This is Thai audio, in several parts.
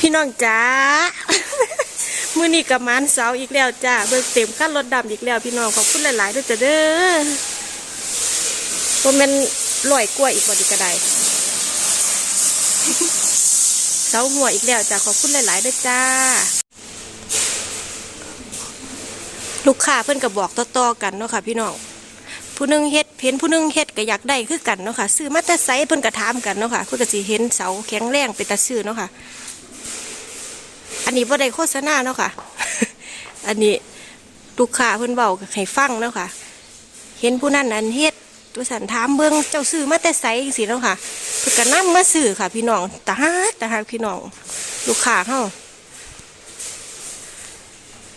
พี่น้องจ้ามื้อนี้กับมานเสาอีกแล้วจ้าเบิ่งเต็มขั้นรถดำอีกแล้วพี่น้องขอบคุณหลายๆด้วยจ้ะเด้อบ่แม่นร้อยกล้ว่าอีกบ่ดีก็ไดเสาหัวอีกแล้วจ้าขอบคุณหลายๆด้วยจ้า ลูกค้าเพิ่อนก็บอกต่อๆกันเนาะค่ะพี่น้อง ผู้นึงเฮ็ดเห็นผู้นึงเฮ็ดก็อยากได้คือกันเนาะค่ะซื้อมาแต่ไสเพิ่นก็ถามกันเนาะค่ะเพิ่นก็สิเห็นเสาแข็งแรงเป็นตาซื้อเนาะค่ะ อันนี้บ่ได้โฆษณาเนาะค่ะ อันนี้ลูกค้าเพิ่นเว้าให้ฟังเนาะค่ะ เห็นผู้นั้นอันเฮ็ดตัวสันถามเบิ่งเจ้าซื้อมาแต่ไสจังซี่เนาะค่ะเพิ่นก็นำมาซื้อค่ะ พี่น้องตาฮักตาฮักพี่น้อง ลูกค้าเฮา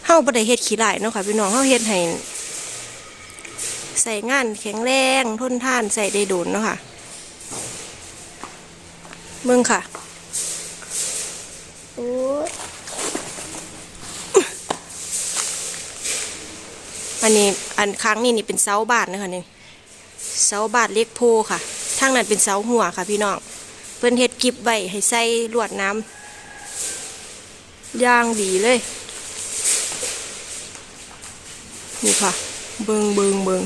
เฮาบ่ได้เฮ็ดขี้หลายเนาะค่ะพี่น้องเฮาเฮ็ดให้ ใส่งานแข็งแรงทนทานใส่ได้โดนเนาะค่ะเบิ่งค่ะโอ้อันนี้อันค้างนี่นี่เป็นเสาบาทนะคะนี่เสาบาทเล็กโพค่ะทางนั้นเป็นเสาหัวค่ะ พี่น้องเพิ่นเฮ็ดกิบไว้ให้ใส่ลวดน้ำย่างดีเลย นี่ค่ะ เบิงเบิงเบิง